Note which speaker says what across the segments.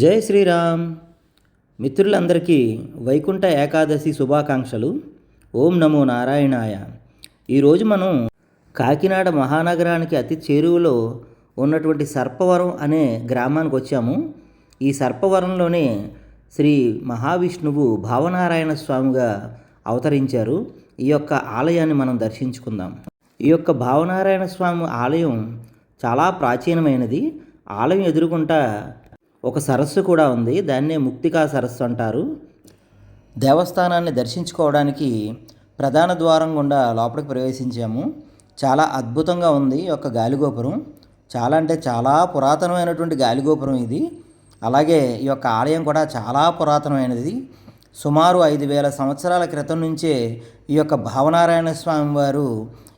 Speaker 1: జై శ్రీరామ్. మిత్రులందరికీ వైకుంఠ ఏకాదశి శుభాకాంక్షలు. ఓం నమో నారాయణాయ. ఈరోజు మనం కాకినాడ మహానగరానికి అతి చేరువలో ఉన్నటువంటి సర్పవరం అనే గ్రామానికి వచ్చాము. ఈ సర్పవరంలోనే శ్రీ మహావిష్ణువు భావనారాయణ స్వామిగా అవతరించారు. ఈ యొక్క ఆలయాన్ని మనం దర్శించుకుందాం. ఈ యొక్క భావనారాయణ స్వామి ఆలయం చాలా ప్రాచీనమైనది. ఆలయం ఎదురుకుంటా ఒక సరస్సు కూడా ఉంది దాన్నే ముక్తికా సరస్సు అంటారు. దేవస్థానాన్ని దర్శించుకోవడానికి ప్రధాన ద్వారం గుండా లోపలికి ప్రవేశించాము. చాలా అద్భుతంగా ఉంది ఈ యొక్క గాలిగోపురం. చాలా అంటే చాలా పురాతనమైనటువంటి గాలిగోపురం ఇది. అలాగే ఈ యొక్క ఆలయం కూడా చాలా పురాతనమైనది. సుమారు ఐదు వేల సంవత్సరాల క్రితం నుంచే ఈ యొక్క భావనారాయణ స్వామి వారు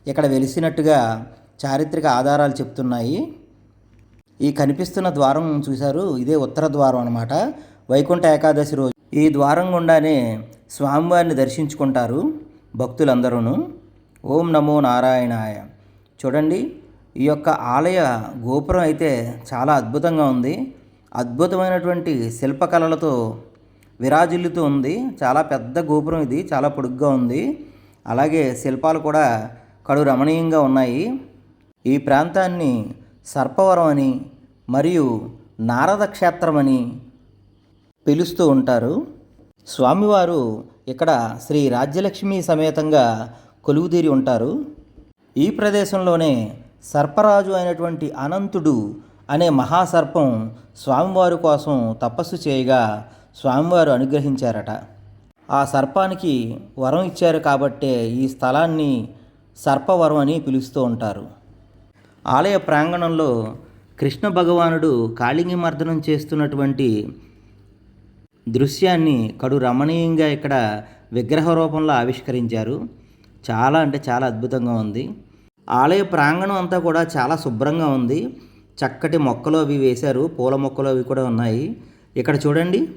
Speaker 1: ఇక్కడ వెలిసినట్టుగా చారిత్రక ఆధారాలు చెప్తున్నాయి. ఈ కనిపిస్తున్న ద్వారం చూశారు ఇదే ఉత్తర ద్వారం అనమాట వైకుంఠ ఏకాదశి రోజు. ఈ ద్వారం గుండానే స్వామివారిని దర్శించుకుంటారు భక్తులందరూ ఓం నమో నారాయణాయ. చూడండి ఈ యొక్క ఆలయ గోపురం అయితే చాలా అద్భుతంగా ఉంది. అద్భుతమైనటువంటి శిల్పకళలతో విరాజిల్లుతూ ఉంది. చాలా పెద్ద గోపురం ఇది చాలా పొడుగ్గా ఉంది. అలాగే శిల్పాలు కూడా కడు రమణీయంగా ఉన్నాయి. ఈ ప్రాంతాన్ని సర్పవరం అని మరియు నారద క్షేత్రం అని పిలుస్తూ ఉంటారు. స్వామివారు ఇక్కడ శ్రీ రాజ్యలక్ష్మి సమేతంగా కొలువుతీరి ఉంటారు. ఈ ప్రదేశంలోనే సర్పరాజు అయినటువంటి అనంతుడు అనే మహాసర్పం స్వామివారి కోసం తపస్సు చేయగా స్వామివారు అనుగ్రహించారట. ఆ సర్పానికి వరం ఇచ్చారు కాబట్టే ఈ స్థలాన్ని సర్పవరం అని పిలుస్తూ ఉంటారు. ఆలయ ప్రాంగణంలో కృష్ణ భగవానుడు కాళింగి మర్దనం చేస్తున్నటువంటి దృశ్యాన్ని కడు రమణీయంగా ఇక్కడ విగ్రహ రూపంలో ఆవిష్కరించారు. చాలా అంటే చాలా అద్భుతంగా ఉంది. ఆలయ ప్రాంగణం అంతా కూడా చాలా శుభ్రంగా ఉంది. చక్కటి మొక్కలు అవి వేశారు. పూల మొక్కలు అవి కూడా ఉన్నాయి. ఇక్కడ చూడండి.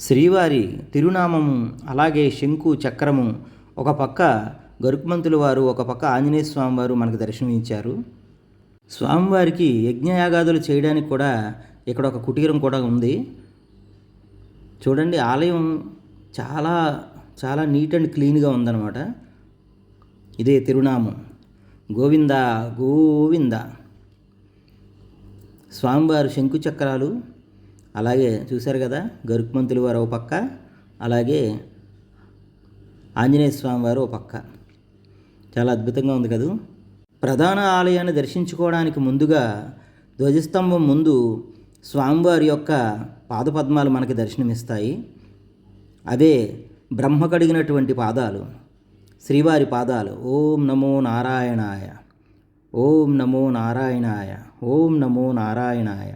Speaker 1: శ్రీవారి తిరునామము అలాగే శంకు చక్రము ఒక పక్క గరుక్మంతుల వారు ఒక పక్క ఆంజనేయ స్వామి వారు మనకు దర్శనమిచ్చారు. స్వామివారికి యజ్ఞయాగాదులు చేయడానికి కూడా ఇక్కడ ఒక కుటీరం కూడా ఉంది. చూడండి ఆలయం చాలా చాలా నీట్ అండ్ క్లీన్గా ఉందన్నమాట. ఇదే తిరునామం. గోవింద గోవింద. స్వామివారు శంకు చక్రాలు అలాగే చూశారు కదా గరుక్మంతులు వారు ఒక పక్క అలాగే ఆంజనేయ స్వామివారు ఒక పక్క. చాలా అద్భుతంగా ఉంది కదా. ప్రధాన ఆలయాన్ని దర్శించుకోవడానికి ముందుగా ధ్వజస్తంభం ముందు స్వామివారి యొక్క పాదపద్మాలు మనకి దర్శనమిస్తాయి. అవే బ్రహ్మ కడిగినటువంటి పాదాలు శ్రీవారి పాదాలు ఓం నమో నారాయణాయ ఓం నమో నారాయణాయ ఓం నమో నారాయణాయ.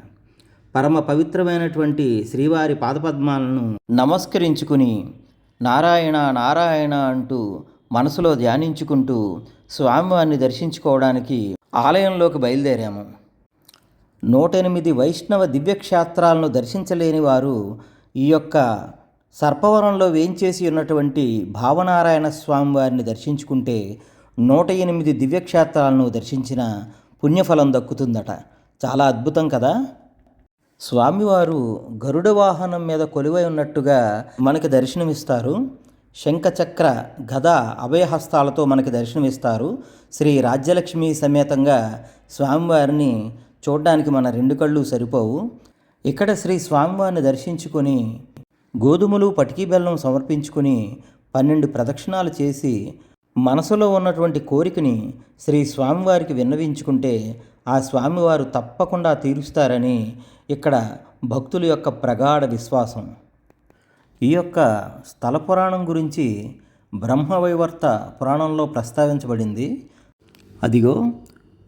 Speaker 1: పరమ పవిత్రమైనటువంటి శ్రీవారి పాదపద్మాలను నమస్కరించుకుని నారాయణ నారాయణ అంటూ మనసులో ధ్యానించుకుంటూ స్వామివారిని దర్శించుకోవడానికి ఆలయంలోకి బయలుదేరాము. నూట ఎనిమిది వైష్ణవ దివ్యక్షేత్రాలను దర్శించలేని వారు ఈ యొక్క సర్పవరంలో వేంచేసి ఉన్నటువంటి భావనారాయణ స్వామి వారిని దర్శించుకుంటే నూట ఎనిమిది దివ్యక్షేత్రాలను దర్శించిన పుణ్యఫలం దక్కుతుందట. చాలా అద్భుతం కదా? స్వామివారు గరుడ వాహనం మీద కొలువై ఉన్నట్టుగా మనకి దర్శనమిస్తారు. శంఖచక్ర గద అభయహస్తాలతో మనకి దర్శనమిస్తారు. శ్రీ రాజ్యలక్ష్మి సమేతంగా స్వామివారిని చూడడానికి మన రెండు కళ్ళు సరిపోవు. ఇక్కడ శ్రీ స్వామివారిని దర్శించుకొని గోధుమలు పటికీ బెల్లం సమర్పించుకుని పన్నెండు ప్రదక్షిణాలు చేసి మనసులో ఉన్నటువంటి కోరికని శ్రీ స్వామివారికి విన్నవించుకుంటే ఆ స్వామివారు తప్పకుండా తీరుస్తారని ఇక్కడ భక్తుల యొక్క ప్రగాఢ విశ్వాసం. ఈ యొక్క స్థల పురాణం గురించి బ్రహ్మవైవర్త పురాణంలో ప్రస్తావించబడింది. అదిగో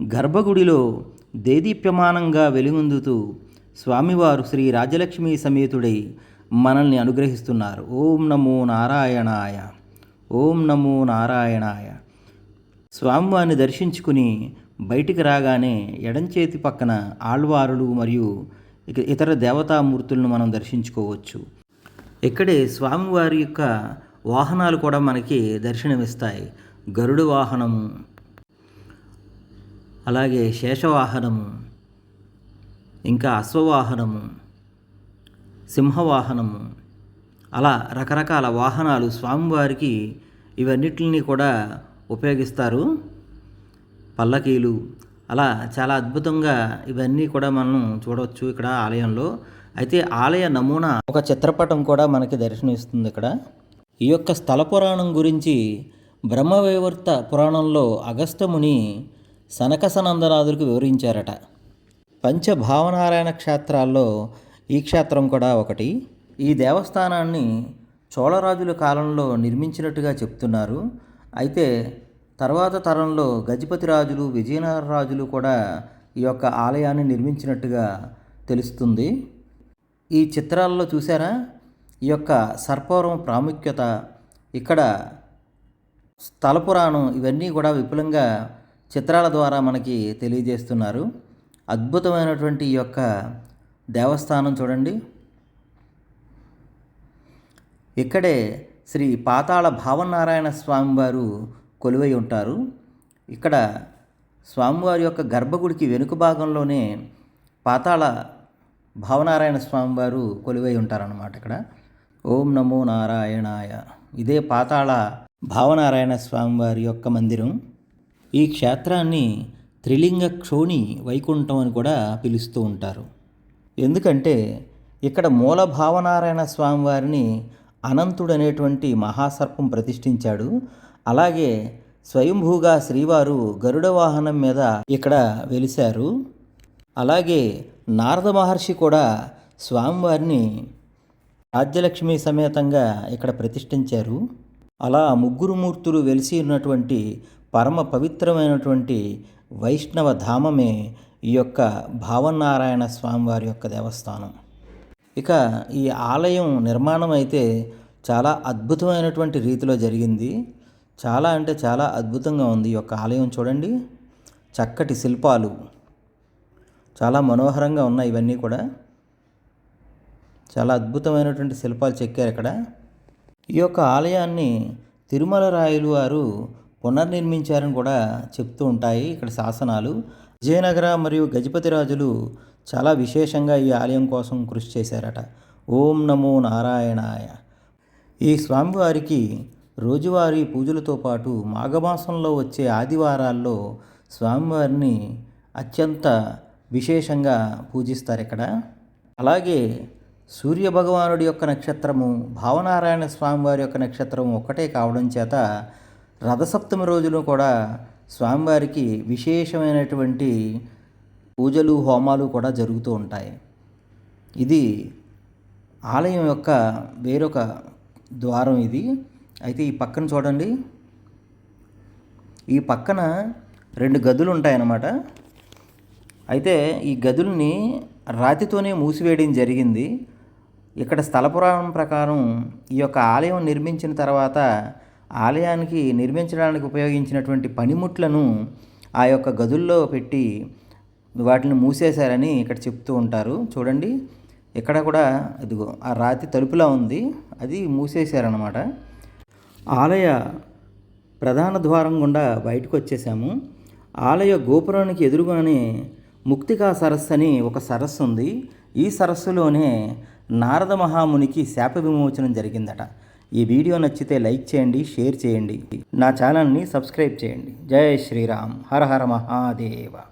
Speaker 1: గర్భగుడిలో దేదీప్యమానంగా వెలుగొందుతూ స్వామివారు శ్రీ రాజలక్ష్మి సమేతుడై మనల్ని అనుగ్రహిస్తున్నారు. ఓం నమో నారాయణాయ ఓం నమో నారాయణాయ. స్వామివారిని దర్శించుకుని బయటికి రాగానే ఎడంచేతి పక్కన ఆళ్వారులు మరియు ఇక ఇతర దేవతామూర్తులను మనం దర్శించుకోవచ్చు. ఇక్కడే స్వామివారి యొక్క వాహనాలు కూడా మనకి దర్శనమిస్తాయి. గరుడు వాహనము అలాగే శేషవాహనము ఇంకా అశ్వవాహనము సింహవాహనము అలా రకరకాల వాహనాలు స్వామివారికి ఇవన్నిటిని కూడా ఉపయోగిస్తారు. పల్లకీలు అలా చాలా అద్భుతంగా ఇవన్నీ కూడా మనం చూడవచ్చు ఇక్కడ ఆలయంలో. అయితే ఆలయ నమూనా ఒక చిత్రపటం కూడా మనకి దర్శనమిస్తుంది ఇక్కడ. ఈ యొక్క స్థల పురాణం గురించి బ్రహ్మవైవర్త పురాణంలో అగస్త్యముని సనకసనందనాథుడికి వివరించారట. పంచభావనారాయణ క్షేత్రాల్లో ఈ క్షేత్రం కూడా ఒకటి. ఈ దేవస్థానాన్ని చోళరాజుల కాలంలో నిర్మించినట్టుగా చెప్తున్నారు. అయితే తర్వాత తరంలో గజపతి రాజులు విజయనగర రాజులు కూడా ఈ యొక్క ఆలయాన్ని నిర్మించినట్టుగా తెలుస్తుంది. ఈ చిత్రాల్లో చూసారా? ఈ యొక్క సర్పవరం ప్రాముఖ్యత ఇక్కడ స్థల పురాణం ఇవన్నీ కూడా విపులంగా చిత్రాల ద్వారా మనకి తెలియజేస్తున్నారు. అద్భుతమైనటువంటి ఈ యొక్క దేవస్థానం చూడండి. ఇక్కడే శ్రీ పాతాళ భావనారాయణ స్వామివారు కొలువై ఉంటారు. ఇక్కడ స్వామివారి యొక్క గర్భగుడికి వెనుక భాగంలోనే పాతాళ భావనారాయణ స్వామి వారు కొలువై ఉంటారన్నమాట ఇక్కడ. ఓం నమో నారాయణాయ. ఇదే పాతాళ భావనారాయణ స్వామివారి యొక్క మందిరం. ఈ క్షేత్రాన్ని త్రిలింగ క్షోణి వైకుంఠం అని కూడా పిలుస్తూ ఉంటారు. ఎందుకంటే ఇక్కడ మూల భావనారాయణ స్వామి వారిని అనంతుడు అనేటువంటి మహాసర్పం ప్రతిష్ఠించాడు. అలాగే స్వయంభూగా శ్రీవారు గరుడ వాహనం మీద ఇక్కడ వెలిశారు. అలాగే నారద మహర్షి కూడా స్వామివారిని రాజ్యలక్ష్మి సమేతంగా ఇక్కడ ప్రతిష్ఠించారు. అలా ముగ్గురు మూర్తులు వెలిసి ఉన్నటువంటి పరమ పవిత్రమైనటువంటి వైష్ణవ ధామమే ఈ యొక్క భావనారాయణ స్వామివారి యొక్క దేవస్థానం. ఇక ఈ ఆలయం నిర్మాణం అయితే చాలా అద్భుతమైనటువంటి రీతిలో జరిగింది. చాలా అంటే చాలా అద్భుతంగా ఉంది ఈ యొక్క ఆలయం చూడండి. చక్కటి శిల్పాలు. చాలా మనోహరంగా ఉన్నాయి ఇవన్నీ కూడా. చాలా అద్భుతమైనటువంటి శిల్పాలు చెక్కారు ఇక్కడ. ఈ యొక్క ఆలయాన్ని తిరుమల రాయలు వారు పునర్నిర్మించారని కూడా చెప్తూ ఉంటాయి ఇక్కడ శాసనాలు. విజయనగర మరియు గజపతి రాజులు చాలా విశేషంగా ఈ ఆలయం కోసం కృషి చేశారట. ఓం నమో నారాయణాయ. ఈ స్వామివారికి రోజువారీ పూజలతో పాటు మాఘమాసంలో వచ్చే ఆదివారాల్లో స్వామివారిని అత్యంత విశేషంగా పూజిస్తారు ఇక్కడ. అలాగే సూర్య భగవానుడి యొక్క నక్షత్రము భావనారాయణ స్వామివారి యొక్క నక్షత్రం ఒక్కటే కావడం చేత రథసప్తమి రోజును కూడా స్వామివారికి విశేషమైనటువంటి పూజలు హోమాలు కూడా జరుగుతూ ఉంటాయి. ఇది ఆలయం యొక్క వేరొక ద్వారం ఇది. అయితే ఈ పక్కన చూడండి. ఈ పక్కన రెండు గదులు ఉంటాయన్నమాట. అయితే ఈ గదుల్ని రాతితోనే మూసివేయడం జరిగింది. ఇక్కడ స్థల పురాణం ప్రకారం ఈ యొక్క ఆలయం నిర్మించిన తర్వాత ఆలయానికి నిర్మించడానికి ఉపయోగించినటువంటి పనిముట్లను ఆ యొక్క గదుల్లో పెట్టి వాటిని మూసేశారని ఇక్కడ చెప్తూ ఉంటారు. చూడండి ఇక్కడ కూడా ఇదిగో ఆ రాతి తలుపులా ఉంది. అది మూసేశారనమాట ఆలయ ప్రధాన ద్వారం గుండా బయటకు వచ్చేసాము. ఆలయ గోపురానికి ఎదురుగానే ముక్తికా సరస్సు అని ఒక సరస్సు ఉంది ఈ సరస్సులోనే నారద మహామునికి శాప విమోచనం జరిగిందట. ఈ వీడియో నచ్చితే లైక్ చేయండి షేర్ చేయండి. నా ఛానల్ని సబ్స్క్రైబ్ చేయండి. జై శ్రీరామ్. హర హర మహాదేవ.